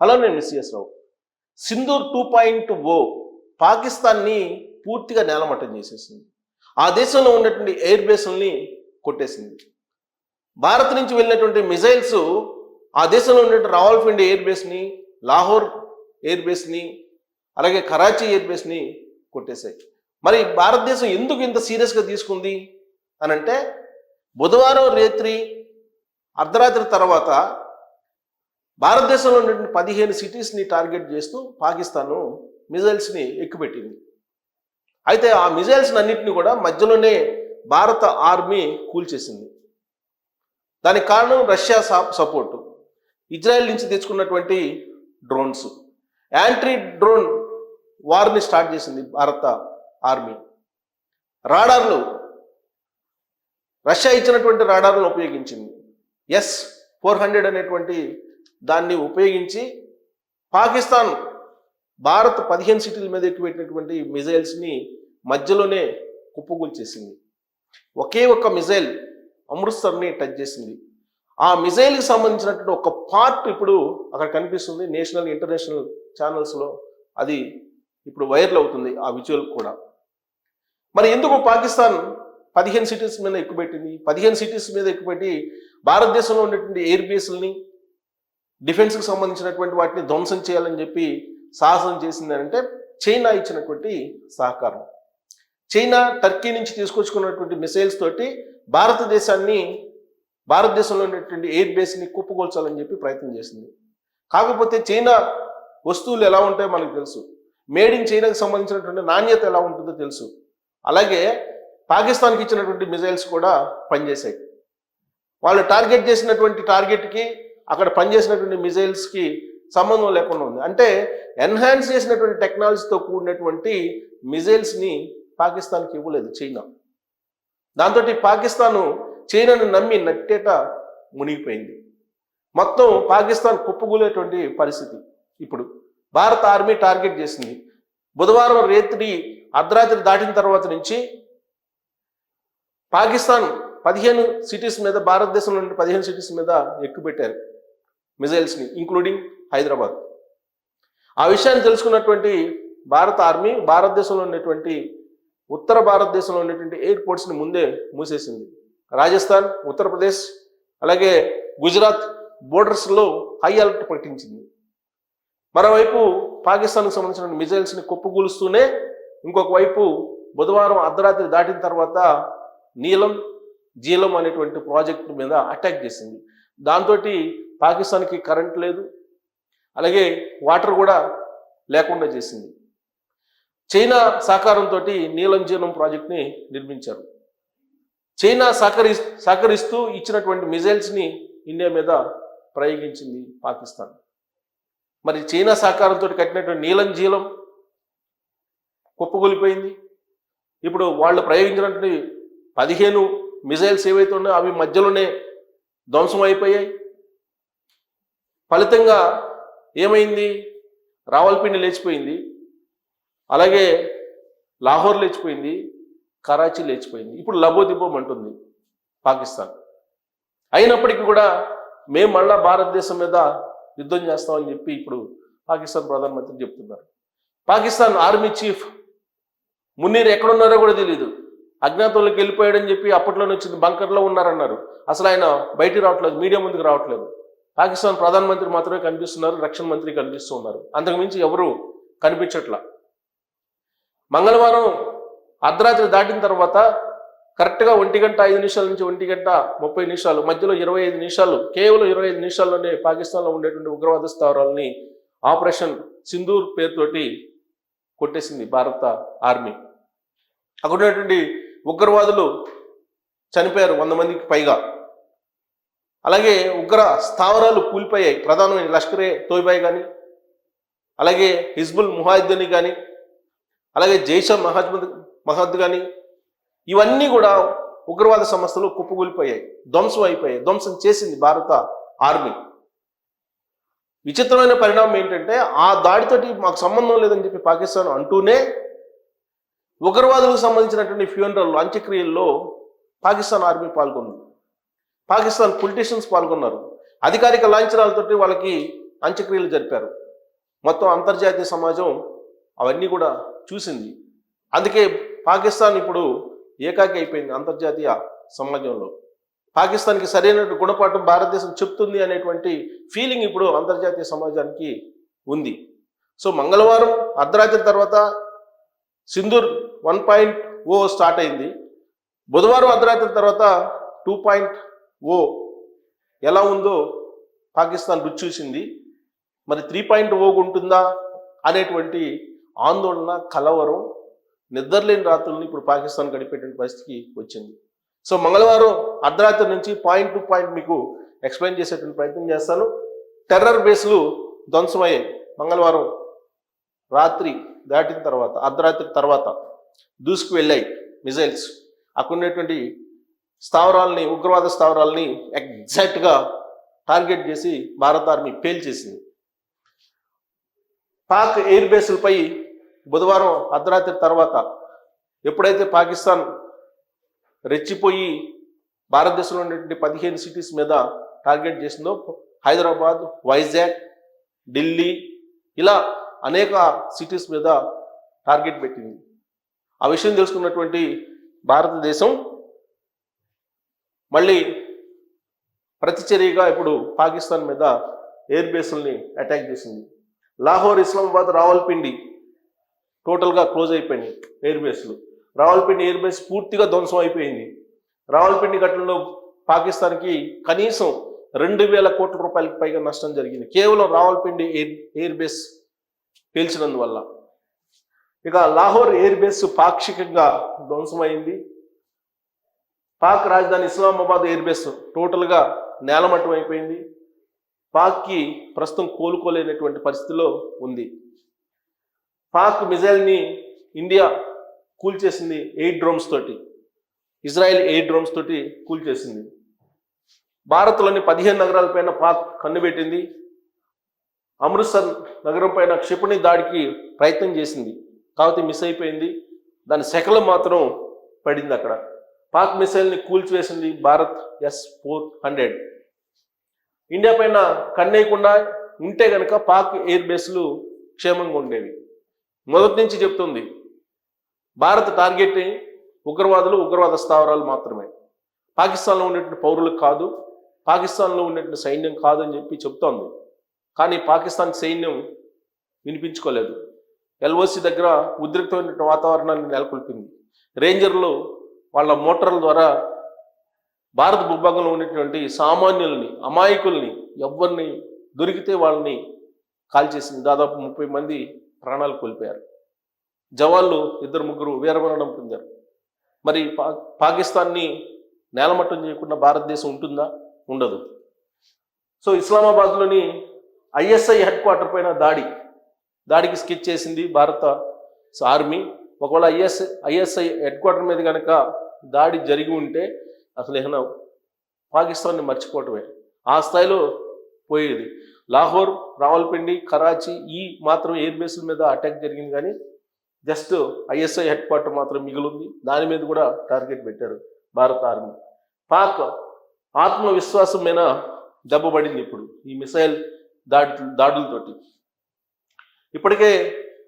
Hello నేను Mrs Rao. Sindoor two point o పాకిస్తాన్ని పూర్తిగా నేలమట్టం చేసేసింది. ఆ దేశంలో ఉన్నటువంటి ఎయిర్ బేస్ల్ని కొట్టేసింది. భారత్ నుంచి వెళ్ళినటువంటి మిజైల్స్ ఆ దేశంలో ఉన్నటువంటి రావల్పిండి ఎయిర్ బేస్ని లాహోర్ ఎయిర్ బేస్ని అలాగే కరాచీ ఎయిర్ బేస్ని కొట్టేశాయి. మరి భారతదేశం ఎందుకు ఇంత సీరియస్గా తీసుకుంది? అనంటే బుధవారం రాత్రి అర్ధరాత్రి తర్వాత భారతదేశంలో ఉన్నటువంటి పదిహేను సిటీస్ని టార్గెట్ చేస్తూ పాకిస్తాను మిజైల్స్ని ఎక్కుపెట్టింది. అయితే ఆ మిజైల్స్ అన్నింటినీ కూడా మధ్యలోనే భారత ఆర్మీ కూల్చేసింది. దానికి కారణం రష్యా సపోర్టు. ఇజ్రాయెల్ నుంచి తెచ్చుకున్నటువంటి డ్రోన్స్. యాంట్రీ డ్రోన్ వార్ని స్టార్ట్ చేసింది భారత ఆర్మీ. రాడార్లు. రష్యా ఇచ్చినటువంటి రాడార్లను ఉపయోగించింది. ఎస్ ఫోర్ హండ్రెడ్ అనేటువంటి దాన్ని ఉపయోగించి పాకిస్తాన్ భారత్ పదిహేను సిటీల మీద ఎక్కువెట్టినటువంటి మిజైల్స్ని మధ్యలోనే కుప్పగూల్చేసింది ఒకే ఒక మిజైల్ అమృత్సర్ని టచ్ చేసింది. ఆ మిజైల్కి సంబంధించినటువంటి ఒక పార్ట్ ఇప్పుడు అక్కడ కనిపిస్తుంది. నేషనల్ ఇంటర్నేషనల్ ఛానల్స్లో అది ఇప్పుడు వైరల్ అవుతుంది ఆ విజువల్ కూడా. మరి ఎందుకు పాకిస్తాన్ పదిహేను సిటీస్ మీద ఎక్కుపెట్టింది? పదిహేను సిటీస్ మీద ఎక్కుపెట్టి భారతదేశంలో ఉన్నటువంటి ఎయిర్ బేస్లని డిఫెన్స్కి సంబంధించినటువంటి వాటిని ధ్వంసం చేయాలని చెప్పి సాహసం చేసింది అంటే చైనా ఇచ్చినటువంటి సహకారం. చైనా టర్కీ నుంచి తీసుకొచ్చుకున్నటువంటి మిసైల్స్ తోటి భారతదేశాన్ని భారతదేశంలో ఉన్నటువంటి ఎయిర్ బేస్ని కుప్పగొల్చాలని చెప్పి ప్రయత్నం చేసింది. కాకపోతే చైనా వస్తువులు ఎలా ఉంటాయో మనకు తెలుసు. మేడ్ ఇన్ చైనాకి సంబంధించినటువంటి నాణ్యత ఎలా ఉంటుందో తెలుసు. అలాగే పాకిస్తాన్కి ఇచ్చినటువంటి మిజైల్స్ కూడా పనిచేశాయి. వాళ్ళు టార్గెట్ చేసినటువంటి టార్గెట్కి అక్కడ పనిచేసినటువంటి మిజైల్స్కి సంబంధం లేకుండా ఉంది. అంటే ఎన్హాన్స్ చేసినటువంటి టెక్నాలజీతో కూడినటువంటి మిజైల్స్ని పాకిస్తాన్కి ఇవ్వలేదు చైనా. దాంతో పాకిస్తాను చైనాను నమ్మి నట్టేట మునిగిపోయింది. మొత్తం పాకిస్తాన్ కుప్పగూలేటువంటి పరిస్థితి ఇప్పుడు. భారత ఆర్మీ టార్గెట్ చేసింది. బుధవారం రేత్రి అర్ధరాత్రి దాటిన తర్వాత నుంచి పాకిస్తాన్ పదిహేను సిటీస్ మీద భారతదేశంలో నుండి పదిహేను సిటీస్ మీద ఎక్కుపెట్టారు. మిజైల్స్ని ఇంక్లూడింగ్ హైదరాబాద్. ఆ విషయాన్ని తెలుసుకున్నటువంటి భారత ఆర్మీ భారతదేశంలో ఉన్నటువంటి ఉత్తర భారతదేశంలో ఉన్నటువంటి ఎయిర్పోర్ట్స్ని ముందే మూసేసింది. రాజస్థాన్ ఉత్తరప్రదేశ్ అలాగే గుజరాత్ బోర్డర్స్లో హై అలర్ట్ ప్రకటించింది. మరోవైపు పాకిస్తాన్కు సంబంధించిన మిజైల్స్ని కుప్పగూలుస్తూనే ఇంకొక వైపు బుధవారం అర్ధరాత్రి దాటిన తర్వాత నీలం జీలం అనేటువంటి ప్రాజెక్టు మీద అటాక్ చేసింది. దాంతో పాకిస్తాన్కి కరెంట్ లేదు. అలాగే వాటర్ కూడా లేకుండా చేసింది. చైనా సహకారంతో నీలం జీలం ప్రాజెక్ట్ని నిర్మించారు. చైనా సహకరి సహకరిస్తూ ఇచ్చినటువంటి మిజైల్స్ని ఇండియా మీద ప్రయోగించింది పాకిస్తాన్. మరి చైనా సహకారంతో కట్టినటువంటి నీలం జీలం కుప్పగొలిపోయింది ఇప్పుడు వాళ్ళు ప్రయోగించినటువంటి పదిహేను మిజైల్స్ ఏవైతే ఉన్నాయో అవి మధ్యలోనే ధ్వంసం అయిపోయాయి. ఫలితంగా ఏమైంది? రావల్పిండి లేచిపోయింది. అలాగే లాహోర్ లేచిపోయింది. కరాచీ లేచిపోయింది. ఇప్పుడు లబోదిబోం అంటుంది పాకిస్తాన్. అయినప్పటికీ కూడా మేము మళ్ళా భారతదేశం మీద యుద్ధం చేస్తామని చెప్పి ఇప్పుడు పాకిస్తాన్ ప్రధానమంత్రి చెప్తున్నారు. పాకిస్తాన్ ఆర్మీ చీఫ్ మున్నీర్ ఎక్కడున్నారో కూడా తెలియదు అజ్ఞాతంలోకి వెళ్ళిపోయాడని చెప్పి అప్పట్లోనే వచ్చింది. బంకర్లో ఉన్నారన్నారు. అసలు ఆయన బయటికి రావట్లేదు. మీడియా ముందుకు రావట్లేదు. పాకిస్తాన్ ప్రధానమంత్రి మాత్రమే కనిపిస్తున్నారు రక్షణ మంత్రి కనిపిస్తూ ఉన్నారు. అంతకుమించి ఎవరు కనిపించట్లా. మంగళవారం అర్ధరాత్రి దాటిన తర్వాత కరెక్ట్గా ఒంటి గంట ఐదు నిమిషాల నుంచి ఒంటి గంట ముప్పై నిమిషాలు మధ్యలో ఇరవై ఐదు నిమిషాలు కేవలం ఇరవై ఐదు నిమిషాల్లోనే పాకిస్తాన్లో ఉండేటువంటి ఉగ్రవాద స్థావరాలని ఆపరేషన్ సింధూర్ పేరుతోటి కొట్టేసింది భారత ఆర్మీ. అక్కడ ఉన్నటువంటి ఉగ్రవాదులు చనిపోయారు వంద మందికి పైగా. అలాగే ఉగ్ర స్థావరాలు కూలిపోయాయి. ప్రధానమైన లష్కరే తోయిబాయ్ కానీ అలాగే హిజ్బుల్ ముహాయిద్దని కానీ అలాగే జైషా మహద్ మహద్ కానీ ఇవన్నీ కూడా ఉగ్రవాద సంస్థలు కుప్పకూలిపోయాయి. ధ్వంసం అయిపోయాయి. ధ్వంసం చేసింది భారత ఆర్మీ. విచిత్రమైన పరిణామం ఏంటంటే ఆ దాడితోటి మాకు సంబంధం లేదని చెప్పి పాకిస్తాన్ అంటూనే ఉగ్రవాదులకు సంబంధించినటువంటి ఫ్యూనరల్లో అంత్యక్రియల్లో పాకిస్తాన్ ఆర్మీ పాల్గొంది. పాకిస్తాన్ పొలిటీషియన్స్ పాల్గొన్నారు. అధికారిక లాంఛనాలతోటి వాళ్ళకి అంత్యక్రియలు జరిపారు. మొత్తం అంతర్జాతీయ సమాజం అవన్నీ కూడా చూసింది. అందుకే పాకిస్తాన్ ఇప్పుడు ఏకాకి అయిపోయింది అంతర్జాతీయ సమాజంలో. పాకిస్తాన్కి సరైన గుణపాఠం భారతదేశం చెప్తుంది అనేటువంటి ఫీలింగ్ ఇప్పుడు అంతర్జాతీయ సమాజానికి ఉంది. సో మంగళవారం అర్ధరాత్రి తర్వాత Sindoor one point o start అయింది. బుధవారం అర్ధరాత్రి తర్వాత టూ పాయింట్ ఓ ఎలా ఉందో పాకిస్తాన్ రుచి చూసింది. మరి త్రీ పాయింట్ ఓ ఉంటుందా అనేటువంటి ఆందోళన కలవరం నిద్రలేని రాత్రులను ఇప్పుడు పాకిస్తాన్ గడిపేటువంటి పరిస్థితికి వచ్చింది. సో మంగళవారం అర్ధరాత్రి నుంచి పాయింట్ టు పాయింట్ మీకు ఎక్స్ప్లెయిన్ చేసేటువంటి ప్రయత్నం చేస్తాను. టెర్రర్ బేస్లు ధ్వంసమయ్యాయి మంగళవారం రాత్రి దాటిన తర్వాత అర్ధరాత్రి తర్వాత దూసుకు వెళ్ళాయి మిజైల్స్ అక్కడ ఉన్నటువంటి స్థావరాలని ఉగ్రవాద స్థావరాలని ఎగ్జాక్ట్గా టార్గెట్ చేసి భారత ఆర్మీ పేల్చేసింది పాక్ ఎయిర్ బేస్లపై బుధవారం అర్ధరాత్రి తర్వాత ఎప్పుడైతే పాకిస్తాన్ రెచ్చిపోయి భారతదేశంలో ఉన్నటువంటి పదిహేను సిటీస్ మీద టార్గెట్ చేసిందో హైదరాబాద్ వైజాగ్ ఢిల్లీ ఇలా అనేక సిటీస్ మీద టార్గెట్ పెట్టింది. ఆ విషయం తెలుసుకున్నటువంటి భారతదేశం మళ్ళీ ప్రతిచర్యగా ఇప్పుడు పాకిస్తాన్ మీద ఎయిర్ బేస్ల్ని అటాక్ చేసింది. లాహోర్ ఇస్లామాబాద్ రావల్పిండి టోటల్గా క్లోజ్ అయిపోయింది ఎయిర్ బేస్లు. రావల్పిండి ఎయిర్ బేస్ పూర్తిగా ధ్వంసం అయిపోయింది. రావల్పిండి ఘటనలో పాకిస్తాన్కి కనీసం రెండు వేల కోట్ల రూపాయలకు పైగా నష్టం జరిగింది. కేవలం రావల్పిండి ఎయిర్ ఎయిర్ బేస్ పేల్చినందువల్ల. ఇక లాహోర్ ఎయిర్ బేస్ పాక్షికంగా ధ్వంసమైంది. పాక్ రాజధాని ఇస్లామాబాద్ ఎయిర్ బేస్ టోటల్గా నేలమట్టం అయిపోయింది. పాక్కి ప్రస్తుతం కోలుకోలేనటువంటి పరిస్థితిలో ఉంది. పాక్ మిజైల్ని ఇండియా కూల్చేసింది ఎయిట్ డ్రోమ్స్ తోటి. ఇజ్రాయెల్ ఎయిట్ డ్రోమ్స్ తోటి కూల్చేసింది భారత్లోని పదిహేను నగరాలపైన పాక్ కన్నుబెట్టింది అమృత్సర్ నగరం పైన క్షిపణి దాడికి ప్రయత్నం చేసింది. కాకపోతే మిస్ అయిపోయింది. దాని శకలం మాత్రం పడింది అక్కడ. పాక్ మిసైల్ని కూల్చివేసింది Bharat S four hundred. India పైన కన్నేయకుండా ఉంటే కనుక పాక్ ఎయిర్ బేస్లు క్షేమంగా ఉండేవి. మొదటి నుంచి చెప్తుంది భారత్ టార్గెట్ ఉగ్రవాదులు ఉగ్రవాద స్థావరాలు మాత్రమే. పాకిస్తాన్లో ఉన్నటువంటి పౌరులకు కాదు పాకిస్తాన్లో ఉన్నటువంటి సైన్యం కాదు అని చెప్పి చెప్తోంది. కానీ పాకిస్తాన్ సైన్యం వినిపించుకోలేదు. ఎల్ఓసి దగ్గర ఉద్రిక్తమైనటువంటి వాతావరణాన్ని నెలకొల్పింది. రేంజర్లు వాళ్ళ మోటార్ల ద్వారా భారత భూభాగంలో ఉన్నటువంటి సామాన్యుల్ని అమాయకుల్ని ఎవరిని దొరికితే వాళ్ళని కాల్చేసింది దాదాపు ముప్పై మంది ప్రాణాలు కోల్పోయారు. జవాన్లు ఇద్దరు ముగ్గురు వీరమరణం పొందారు. మరి పా పాకిస్తాన్ని నేలమట్టం చేయకుండా భారతదేశం ఉంటుందా? ఉండదు. సో ఇస్లామాబాద్లోని ఐఎస్ఐ హెడ్ క్వార్టర్ పైన దాడి దాడికి స్కెచ్ చేసింది భారత ఆర్మీ. ఒకవేళ ఐఎస్ ఐఎస్ఐ హెడ్ క్వార్టర్ మీద కనుక దాడి జరిగి ఉంటే అసలు ఏమైనా పాకిస్తాన్ని మర్చిపోవటమే. ఆ స్థాయిలో పోయేది. లాహోర్ రావల్పిండి కరాచీ ఈ మాత్రం ఎయిర్ బేస్ల మీద అటాక్ జరిగింది కానీ జస్ట్ ఐఎస్ఐ హెడ్ క్వార్టర్ మాత్రం మిగిలింది. దాని మీద కూడా టార్గెట్ పెట్టారు భారత ఆర్మీ. పాక్ ఆత్మవిశ్వాసం మీద దెబ్బపడింది ఇప్పుడు ఈ మిసైల్ దాడి దాడులతోటి. ఇప్పటికే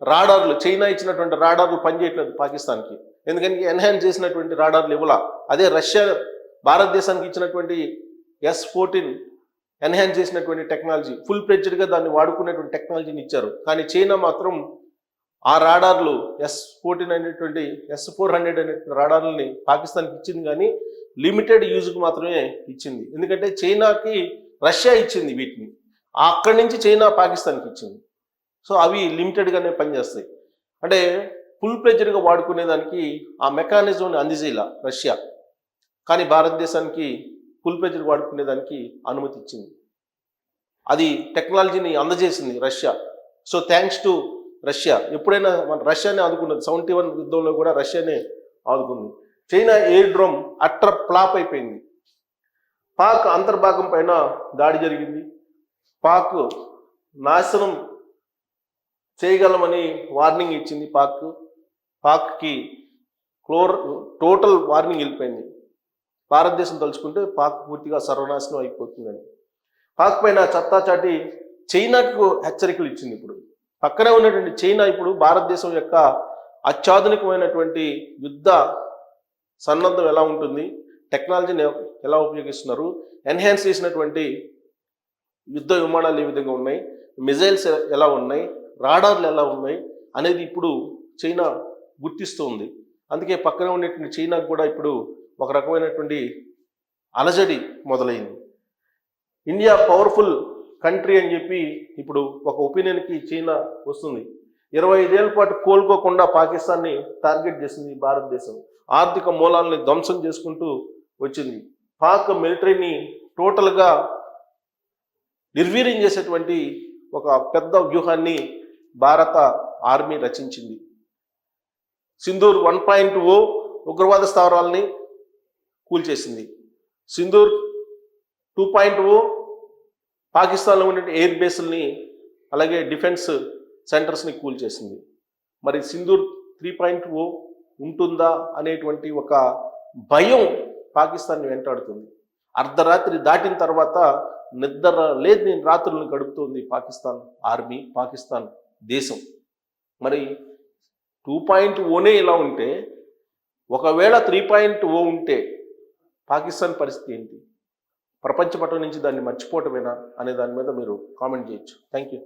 రాడార్లు చైనా ఇచ్చినటువంటి రాడార్లు పనిచేయట్లేదు పాకిస్తాన్కి. ఎందుకంటే ఎన్హాన్స్ చేసినటువంటి రాడార్లు ఇవ్వలా అదే రష్యా భారతదేశానికి ఇచ్చినటువంటి ఎస్ ఫోర్టీన్ ఎన్హాన్స్ చేసినటువంటి టెక్నాలజీ ఫుల్ ప్లెడ్జ్డ్గా దాన్ని వాడుకునేటువంటి టెక్నాలజీని ఇచ్చారు. కానీ చైనా మాత్రం ఆ రాడార్లు ఎస్ ఫోర్టీన్ అనేటువంటి ఎస్ ఫోర్ హండ్రెడ్ అనేటువంటి రాడార్లని పాకిస్తాన్కి ఇచ్చింది కానీ లిమిటెడ్ యూజ్కి మాత్రమే ఇచ్చింది. ఎందుకంటే చైనాకి రష్యా ఇచ్చింది వీటిని. అక్కడి నుంచి చైనా పాకిస్తాన్కి ఇచ్చింది. సో అవి లిమిటెడ్గానే పనిచేస్తాయి. అంటే ఫుల్ ప్లెజర్గా వాడుకునేదానికి ఆ మెకానిజంని అందజేయాల రష్యా. కానీ భారతదేశానికి ఫుల్ ప్లెజర్ వాడుకునేదానికి అనుమతి ఇచ్చింది అది టెక్నాలజీని అందజేసింది Russia. So thanks to Russia. ఎప్పుడైనా మన రష్యానే ఆదుకున్నది. సెవెంటీ వన్ యుద్ధంలో కూడా రష్యానే ఆదుకుంది. చైనా ఎయిర్ డ్రోమ్ అట్ర ఫ్లాప్ అయిపోయింది. పాక్ అంతర్భాగం పైన దాడి జరిగింది. పాక్ నాశనం చేయగలమని వార్నింగ్ ఇచ్చింది పాక్. పాక్కి క్లోర్ టోటల్ వార్నింగ్ వెళ్ళిపోయింది. భారతదేశం తలుచుకుంటే పాక్ పూర్తిగా సర్వనాశనం అయిపోతుందని. పాక్ పైన చత్తాచాటి చైనాకు హెచ్చరికలు ఇచ్చింది ఇప్పుడు. పక్కనే ఉన్నటువంటి చైనా ఇప్పుడు భారతదేశం యొక్క అత్యాధునికమైనటువంటి యుద్ధ సన్నద్ధం ఎలా ఉంటుంది టెక్నాలజీని ఎలా ఉపయోగిస్తున్నారు ఎన్హాన్స్ చేసినటువంటి యుద్ధ విమానాలు ఏ విధంగా ఉన్నాయి మిజైల్స్ ఎలా ఉన్నాయి రాడార్లు ఎలా ఉన్నాయి అనేది ఇప్పుడు చైనా గుర్తిస్తూ ఉంది అందుకే పక్కనే ఉండేటువంటి చైనాకు కూడా ఇప్పుడు ఒక రకమైనటువంటి అలజడి మొదలైంది. ఇండియా పవర్ఫుల్ కంట్రీ అని చెప్పి ఇప్పుడు ఒక ఒపీనియన్కి చైనా వస్తుంది. ఇరవై ఐదేళ్ళ పాటు కోలుకోకుండా పాకిస్తాన్ని టార్గెట్ చేసింది భారతదేశం. ఆర్థిక మూలాలని ధ్వంసం చేసుకుంటూ వచ్చింది. పాక్ మిలిటరీని టోటల్గా నిర్వీర్యం చేసేటువంటి ఒక పెద్ద వ్యూహాన్ని భారత ఆర్మీ రచించింది. సింధూర్ వన్ పాయింట్ ఓ ఉగ్రవాద స్థావరాలని కూల్చేసింది. సింధూర్ టూ పాయింట్ ఓ పాకిస్తాన్లో ఉండే ఎయిర్ బేస్ల్ని అలాగే డిఫెన్స్ సెంటర్స్ని కూల్చేసింది. మరి సింధూర్ త్రీ పాయింట్ ఓ ఉంటుందా అనేటువంటి ఒక భయం పాకిస్తాన్ని వెంటాడుతుంది. అర్ధరాత్రి దాటిన తర్వాత నిద్ర లేదు నేను రాత్రులను గడుపుతోంది పాకిస్తాన్ ఆర్మీ పాకిస్తాన్ దేశం. మరి టూ పాయింట్ ఓనే ఇలా ఉంటే ఒకవేళ త్రీ పాయింట్ ఓ ఉంటే పాకిస్తాన్ పరిస్థితి ఏంటి? ప్రపంచ పటం నుంచి దాన్ని మర్చిపోవటమేనా? అనే దాని మీద మీరు కామెంట్ చేయొచ్చు. Thank you